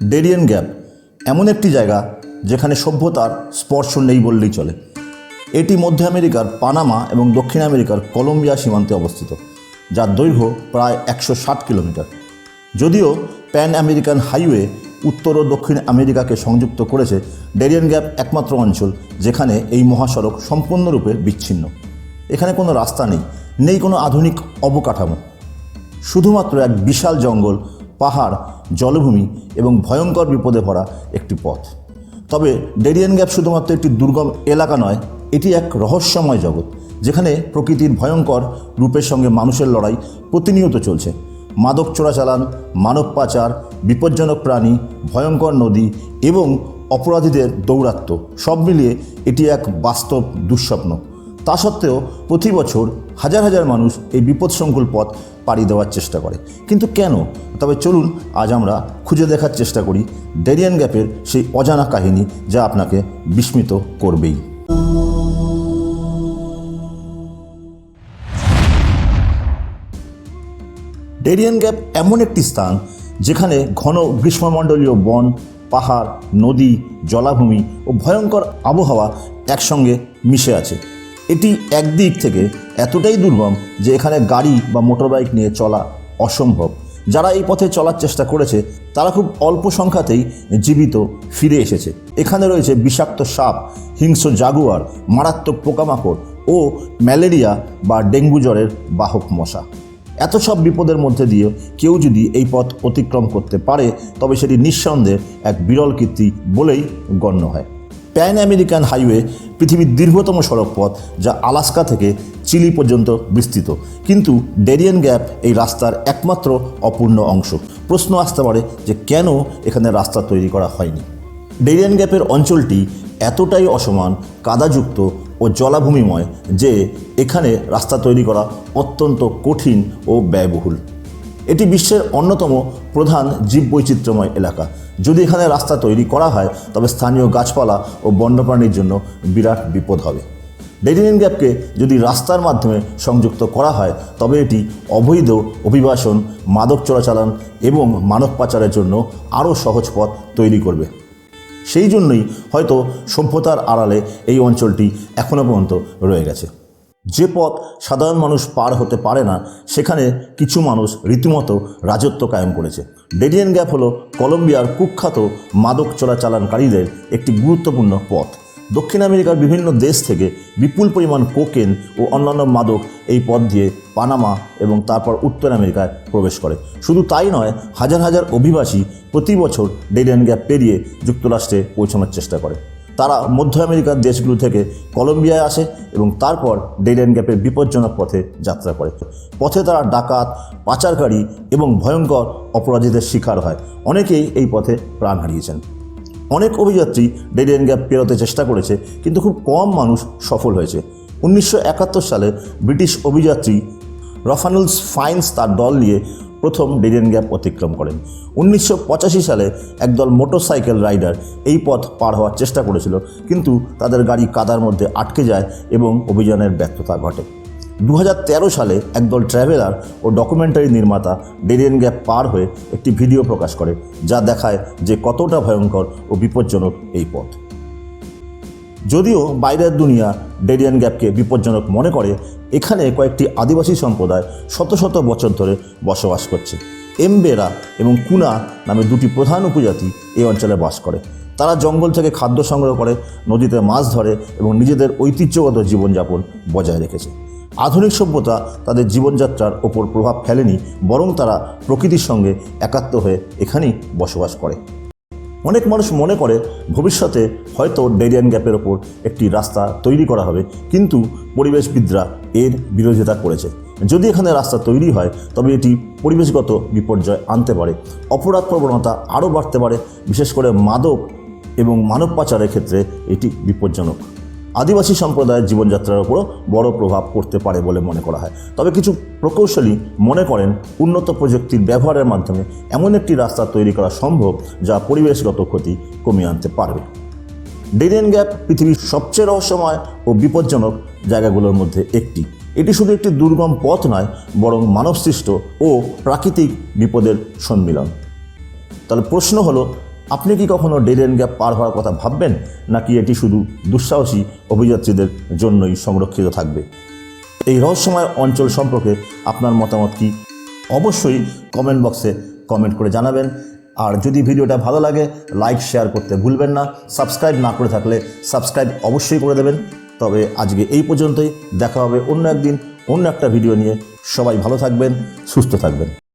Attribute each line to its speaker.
Speaker 1: ডেরিয়ান gap এমন একটি জায়গা যেখানে সভ্যতার স্পর্শ নেই বললেই চলে। এটি মধ্য আমেরিকার পানামা এবং দক্ষিণ আমেরিকার কলম্বিয়া সীমান্তে অবস্থিত, যার দৈর্ঘ্য প্রায় একশো ষাট কিলোমিটার। যদিও প্যান আমেরিকান হাইওয়ে উত্তর ও দক্ষিণ আমেরিকাকে সংযুক্ত করেছে, ডেরিয়ান গ্যাপ একমাত্র অঞ্চল যেখানে এই মহাসড়ক সম্পূর্ণরূপে বিচ্ছিন্ন। এখানে কোনো রাস্তা নেই নেই কোনো আধুনিক অবকাঠামো। শুধুমাত্র এক বিশাল জঙ্গল পাহাড়, জলভূমি এবং ভয়ঙ্কর বিপদে ভরা একটি পথ। তবে ডেরিয়ান গ্যাপ শুধুমাত্র একটি দুর্গম এলাকা নয়, এটি এক রহস্যময় জগৎ, যেখানে প্রকৃতির ভয়ঙ্কর রূপের সঙ্গে মানুষের লড়াই প্রতিনিয়ত চলছে। মাদক চোরাচালান, মানব পাচার, বিপজ্জনক প্রাণী, ভয়ঙ্কর নদী এবং অপরাধীদের দৌরাত্ম্য, সব মিলিয়ে এটি এক বাস্তব দুঃস্বপ্ন। তা সত্ত্বেও প্রতি বছর হাজার হাজার মানুষ এই বিপদসংকুল পথ পাড়ি দেওয়ার চেষ্টা করে। কিন্তু কেন? তবে চলুন আজ আমরা খুঁজে দেখার চেষ্টা করি ডেরিয়ান গ্যাপের সেই অজানা কাহিনী যা আপনাকে বিস্মিত করবেই। ডেরিয়ান গ্যাপ এমন একটি স্থান যেখানে ঘন গ্রীষ্মমণ্ডলীয় বন, পাহাড়, নদী, জলাভূমি ও ভয়ঙ্কর আবহাওয়া একসঙ্গে মিশে আছে। এটি একদিক থেকে এতটাই দুর্গম যে এখানে গাড়ি বা মোটরবাইক নিয়ে চলা অসম্ভব। যারা এই পথে চলার চেষ্টা করেছে, তারা খুব অল্প সংখ্যাতেই জীবিত ফিরে এসেছে। এখানে রয়েছে বিষাক্ত সাপ, হিংস্র জাগুয়ার, মারাত্মক পোকামাকড় ও ম্যালেরিয়া বা ডেঙ্গু জ্বরের বাহক মশা। এত সব বিপদের মধ্যে দিয়ে কেউ যদি এই পথ অতিক্রম করতে পারে, তবে সেটি নিঃসন্দেহে এক বিরল কীর্তি বলেই গণ্য হয়। প্যান আমেরিকান হাইওয়ে পৃথিবীর দীর্ঘতম সড়ক পথ যা আলাস্কা থেকে চিলি পর্যন্ত বিস্তৃত। কিন্তু ডেরিয়ান গ্যাপ এই রাস্তার একমাত্র অপূর্ণ অংশ। প্রশ্ন আসতে পারে যে কেন এখানে রাস্তা তৈরি করা হয়নি? ডেরিয়ান গ্যাপের অঞ্চলটি এতটাই অসমান, কাদাযুক্ত ও জলাভূমিময় যে এখানে রাস্তা তৈরি করা অত্যন্ত কঠিন ও ব্যয়বহুল। এটি বিশ্বের অন্যতম প্রধান জীববৈচিত্র্যময় এলাকা। যদি এখানে রাস্তা তৈরি করা হয়, তবে স্থানীয় গাছপালা ও বন্যপ্রাণীর জন্য বিরাট বিপদ হবে। ডেরিয়ান গ্যাপকে যদি রাস্তার মাধ্যমে সংযুক্ত করা হয়, তবে এটি অবৈধ অভিবাসন, মাদক চোরাচালান এবং মানব পাচারের জন্য আরও সহজ পথ তৈরি করবে। সেই জন্যই হয়তো সভ্যতার আড়ালে এই অঞ্চলটি এখনও পর্যন্ত রয়ে গেছে। যে পথ সাধারণ মানুষ পার হতে পারে না, সেখানে কিছু মানুষ রীতিমতো রাজত্ব কায়েম করেছে। ডেডিয়ান গ্যাপ হলো কলম্বিয়ার কুখ্যাত মাদক চোরাচালানকারীদের একটি গুরুত্বপূর্ণ পথ। দক্ষিণ আমেরিকার বিভিন্ন দেশ থেকে বিপুল পরিমাণ কোকেন ও অন্যান্য মাদক এই পথ দিয়ে পানামা এবং তারপর উত্তর আমেরিকায় প্রবেশ করে। শুধু তাই নয়, হাজার হাজার অভিবাসী প্রতি বছর ডেডিয়ান গ্যাপ পেরিয়ে যুক্তরাষ্ট্রে পৌঁছানোর চেষ্টা করে। তারা মধ্য আমেরিকার দেশগুলো থেকে কলম্বিয়ায় আসে এবং তারপর ডেরিয়ান গ্যাপের বিপজ্জনক পথে যাত্রা করে। পথে তারা ডাকাত, পাচারকারী এবং ভয়ঙ্কর অপরাধীদের শিকার হয়। অনেকেই এই পথে প্রাণ হারিয়েছেন। অনেক অভিযাত্রী ডেরিয়ান গ্যাপ পেরোতে চেষ্টা করেছে, কিন্তু খুব কম মানুষ সফল হয়েছে। উনিশশো একাত্তর সালে ব্রিটিশ অভিযাত্রী রফানুলস ফাইন্স তার দল নিয়ে প্রথম ডেরিয়ান গ্যাপ অতিক্রম করেন। উনিশশো পঁচাশি সালে একদল মোটরসাইকেল রাইডার এই পথ পার হওয়ার চেষ্টা করেছিল, কিন্তু তাদের গাড়ি কাদার মধ্যে আটকে যায় এবং অভিযানের ব্যর্থতা ঘটে। দু হাজার তেরো সালে একদল ট্র্যাভেলার ও ডকুমেন্টারি নির্মাতা ডেরিয়ান গ্যাপ পার হয়ে একটি ভিডিও প্রকাশ করে, যা দেখায় যে কতটা ভয়ঙ্কর ও বিপজ্জনক এই পথ। যদিও বাইরের দুনিয়া ডেরিয়ান গ্যাপকে বিপজ্জনক মনে করে, এখানে কয়েকটি আদিবাসী সম্প্রদায় শত শত বছর ধরে বসবাস করছে। এমবেরা এবং কুনা নামে দুটি প্রধান উপজাতি এই অঞ্চলে বাস করে। তারা জঙ্গল থেকে খাদ্য সংগ্রহ করে, নদীতে মাছ ধরে এবং নিজেদের ঐতিহ্যগত জীবনযাপন বজায় রেখেছে। আধুনিক সভ্যতা তাদের জীবনযাত্রার ওপর প্রভাব ফেলেনি, বরং তারা প্রকৃতির সঙ্গে একাত্ম হয়ে এখানেই বসবাস করে। অনেক মানুষ মনে করে ভবিষ্যতে হয়তো ডেরিয়ান গ্যাপের ওপর একটি রাস্তা তৈরি করা হবে, কিন্তু পরিবেশবিদরা এর বিরোধিতা করেছে। যদি এখানে রাস্তা তৈরি হয়, তবে এটি পরিবেশগত বিপর্যয় আনতে পারে। অপরাধ প্রবণতা আরও বাড়তে পারে। বিশেষ করে মাদক এবং মানব পাচারের ক্ষেত্রে এটি বিপজ্জনক। আদিবাসী সম্প্রদায়ের জীবনযাত্রার উপরও বড় প্রভাব পড়তে পারে বলে মনে করা হয়। তবে কিছু প্রকৌশলী মনে করেন, উন্নত প্রযুক্তির ব্যবহারের মাধ্যমে এমন একটি রাস্তা তৈরি করা সম্ভব যা পরিবেশগত ক্ষতি কমিয়ে আনতে পারবে। ডেরিয়ান গ্যাপ পৃথিবীর সবচেয়ে রহস্যময় ও বিপজ্জনক জায়গাগুলোর মধ্যে একটি। এটি শুধু একটি দুর্গম পথ নয়, বরং মানবসৃষ্ট ও প্রাকৃতিক বিপদের সম্মিলন। তাহলে প্রশ্ন হলো আপনি কি কখনো ডেরেন গ্যাপ পার হওয়ার কথা ভাববেন? নাকি এটি শুধু দুঃসাহসী অভিযাত্রীদের জন্যই সংরক্ষিত থাকবে? এই রহস্যময় অঞ্চল সম্পর্কে আপনার মতামত কি? অবশ্যই কমেন্ট বক্সে কমেন্ট করে জানাবেন। আর যদি ভিডিওটা ভালো লাগে লাইক শেয়ার করতে ভুলবেন না। সাবস্ক্রাইব না করে থাকলে সাবস্ক্রাইব অবশ্যই করে দেবেন। তবে আজকে এই পর্যন্তই। দেখা হবে অন্য একদিন অন্য একটা ভিডিও নিয়ে। সবাই ভালো থাকবেন, সুস্থ থাকবেন।